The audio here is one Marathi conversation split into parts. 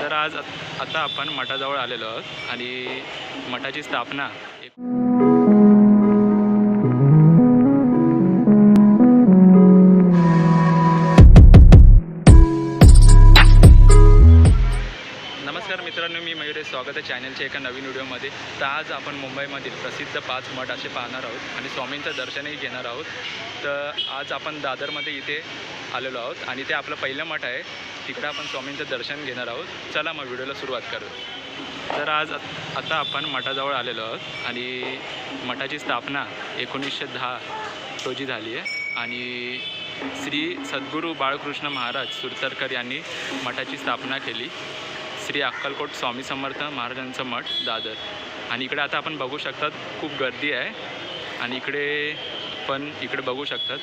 तर आज आता आपण मठाजवळ आलेलो आहोत आणि मठाची स्थापना एक मित्रांनो मी मयुरेश स्वागत आहे चॅनलच्या एका नवीन व्हिडिओमध्ये. तर आज आपण मुंबईमधील प्रसिद्ध पाच मठ असे पाहणार आहोत आणि स्वामींचं दर्शनही घेणार आहोत. तर आज आपण दादरमध्ये इथे आलेलो आहोत आणि ते आपलं पहिलं मठ आहे. तिकडं आपण स्वामींचं दर्शन घेणार आहोत. चला मग व्हिडिओला सुरुवात करू तर आज आता आपण मठाजवळ आलेलो आहोत आणि मठाची स्थापना एकोणीसशे दहा रोजी झाली आहे. आणि श्री सद्गुरू बाळकृष्ण महाराज सुरतरकर यांनी मठाची स्थापना केली. श्री अक्कलकोट स्वामी समर्थ महाराजांचं मठ दादर. आणि इकडे आता आपण बघू शकतात खूप गर्दी आहे. आणि इकडे पण इकडे बघू शकतात.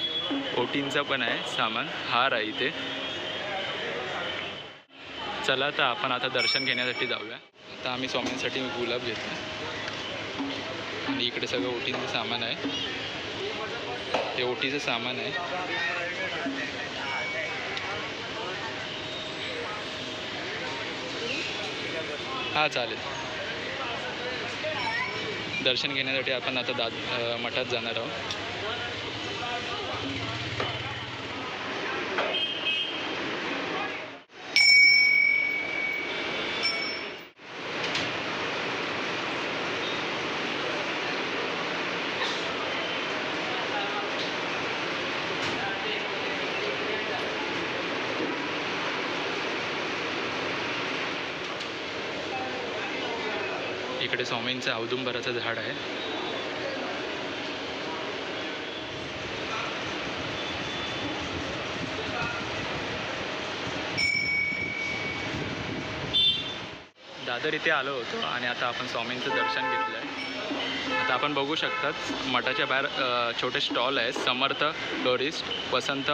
ओटींचं पण आहे सामान हार आहे इथे. चला तर आपण आता दर्शन घेण्यासाठी जाऊया. आता आम्ही स्वामींसाठी गुलाब घेतला. आणि इकडे सगळं ओटींचं सामान आहे. ते ओटीचं सामान आहे. हां चालेल. दर्शन घेण्यासाठी आपण आता दाद मठात जाणार आहोत. इकडे स्वामींचं औदुंबराचं झाड आहे. दादर इथे आलो होतो आणि आता आपण स्वामींचं दर्शन घेतलं आहे आता आपण बघू शकतात मठाच्या बाहेर छोटे स्टॉल आहेत. समर्थ टोरिस्ट वसंत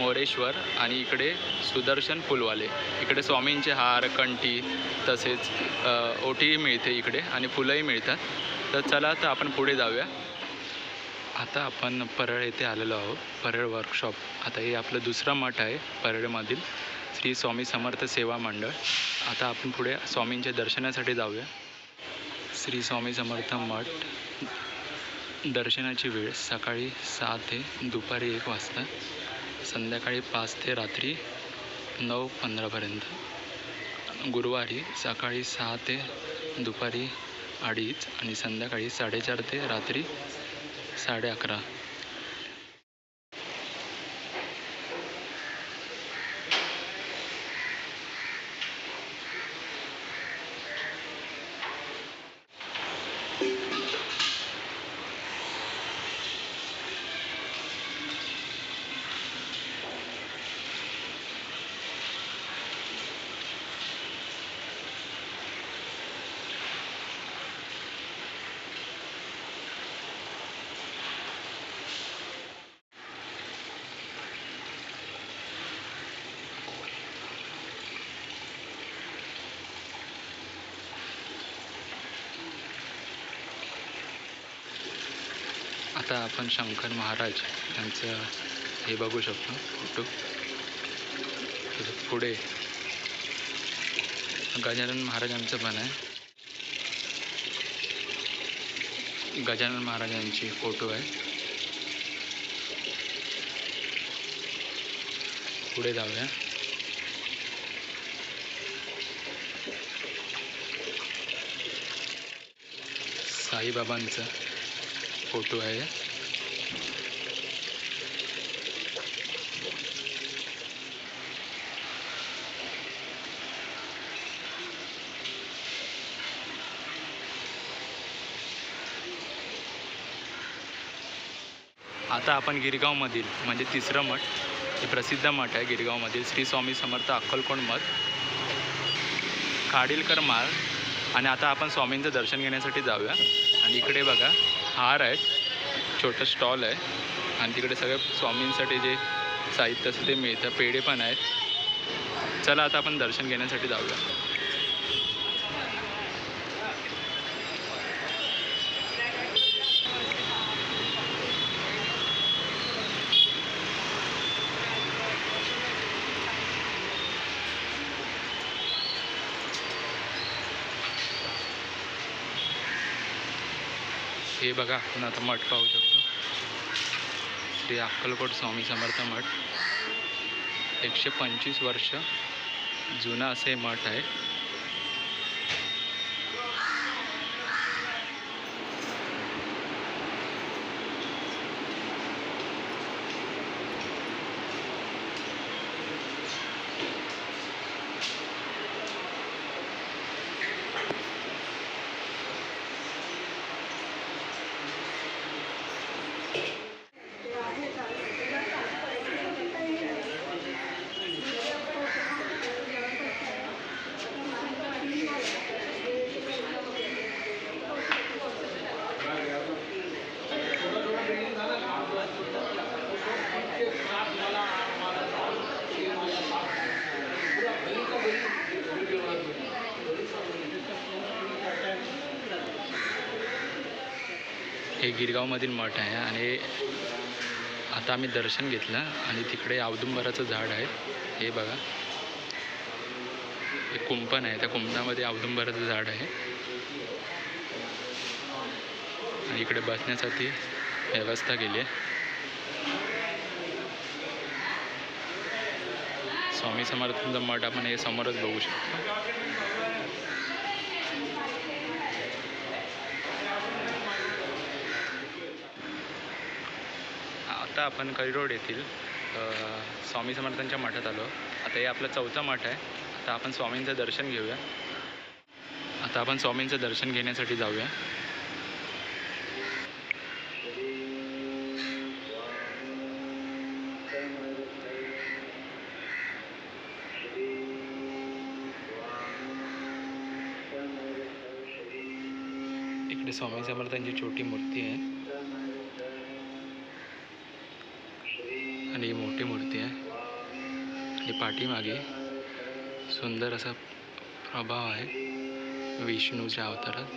मोरेश्वर आणि इकडे सुदर्शन फुलवाले. इकडे स्वामींचे हार कंठी तसेच ओटीही मिळते इकडे आणि फुलंही मिळतात. तर चला तर आपण पुढे जाऊया. आता आपण परळ येथे आलेलो आहोत. परळ वर्कशॉप आता हे आपलं दुसरं मठ आहे परळमधील श्री स्वामी समर्थ सेवा मंडळ. आता आपण पुढे स्वामींच्या दर्शनासाठी जाऊया. श्री स्वामी समर्थ मठ दर्शनाची वेळ सकाळी सहा ते दुपारी एक वाजता. संध्याकाळी पाच ते रात्री नऊ पंधरापर्यंत. गुरुवारी सकाळी सहा ते दुपारी अडीच आणि संध्याकाळी साडेचार ते रात्री साडे अकरा. आता आपण शंकर महाराज यांचं हे बघू शकतो फोटो पुढे गजानन महाराजांचं पण आहे. गजानन महाराजांची फोटो आहे. पुढे जाऊया. साईबाबांचा फोटो आहे. आता आपण गिरगावमधील म्हणजे तिसरं मठ हे प्रसिद्ध मठ आहे गिरगावमधील. श्री स्वामी समर्थ अक्कलकोंड मठ. खाडीलकर माळ. आणि आता आपण स्वामींचं दर्शन घेण्यासाठी जाऊया. आणि इकडे बघा हार आहेत. छोटं स्टॉल आहे. आणि तिकडे सगळे स्वामींसाठी जे साहित्य असतं ते मिळतं. पेढे पण आहेत. चला आता आपण दर्शन घेण्यासाठी जाऊया. हे बघा आपण आता मठ पाहू शकतो. श्री अक्कलकोट स्वामी समर्थ मठ. एकशे पंचवीस वर्ष जुनं असे मठ आहे. हे गिरगावमधील मठ आहे आणि आता आम्ही दर्शन घेतलं आणि तिकडे औदुंबराचं झाड आहे. हे बघा. एक कुंपण आहे. त्या कुंपणामध्ये औदुंबराचं झाड आहे. आणि इकडे बसण्यासाठी व्यवस्था केली आहे. स्वामी समर्थांचा मठ आपण हे समोरच बघू शकतो. आत्ता आपण करिरोड येथील स्वामी समर्थांच्या मठात आलो. आता हे आपलं चौथा मठ आहे. आता आपण स्वामींचं दर्शन घेऊया. आता आपण स्वामींचं दर्शन घेण्यासाठी जाऊया. इकडे स्वामी समर्थांची छोटी मूर्ती आहे आणि ही मोठी मूर्ती आहे. आणि पाठीमागे सुंदर असा प्रभाव आहे विष्णूच्या अवतारात.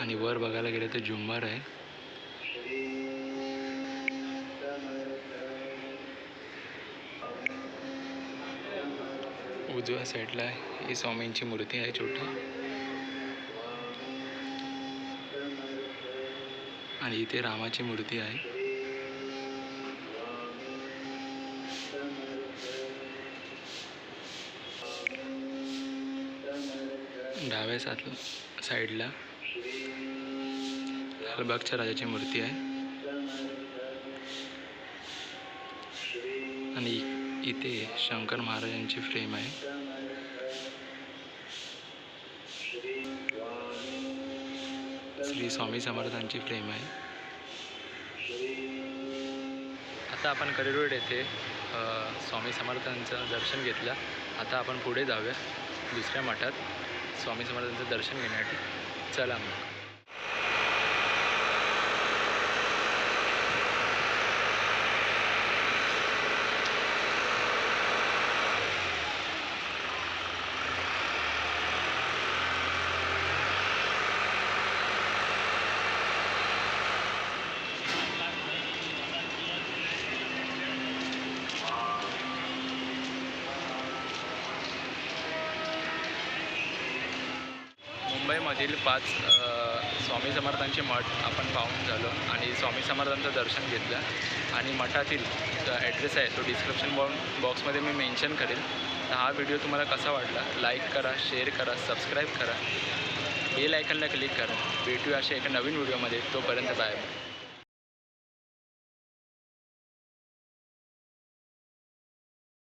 आणि वर बघायला गेलं तर झुंबर आहे. उजव्या साईडला ही स्वामींची मूर्ती आहे छोटी. आणि इथे रामाची मूर्ती आहे. डाव्या साथ साईडला लालबागच्या राजाची मूर्ती आहे. आणि इथे शंकर महाराजांची फ्रेम आहे. श्री स्वामी समर्थांची फ्रेम आहे. आता आपण करिरोड येथे स्वामी समर्थांचं दर्शन घेतलं. आता आपण पुढे जाऊया दुसऱ्या मठात. स्वामी समर्थांचं दर्शन घेण्यासाठी. चला मग. मधील पाच स्वामी समर्थांचे मठ आपण पाहून झालो आणि स्वामी समर्थांचं दर्शन घेतलं आणि मठातील ॲड्रेस आहे तो डिस्क्रिप्शन बॉ बॉक्समध्ये मी मेन्शन करेल. तर हा व्हिडिओ तुम्हाला कसा वाटला? लाईक करा शेअर करा सबस्क्राईब करा. बेल आयकनला क्लिक करा. भेटूया अशा एका नवीन व्हिडिओमध्ये. तोपर्यंत बाय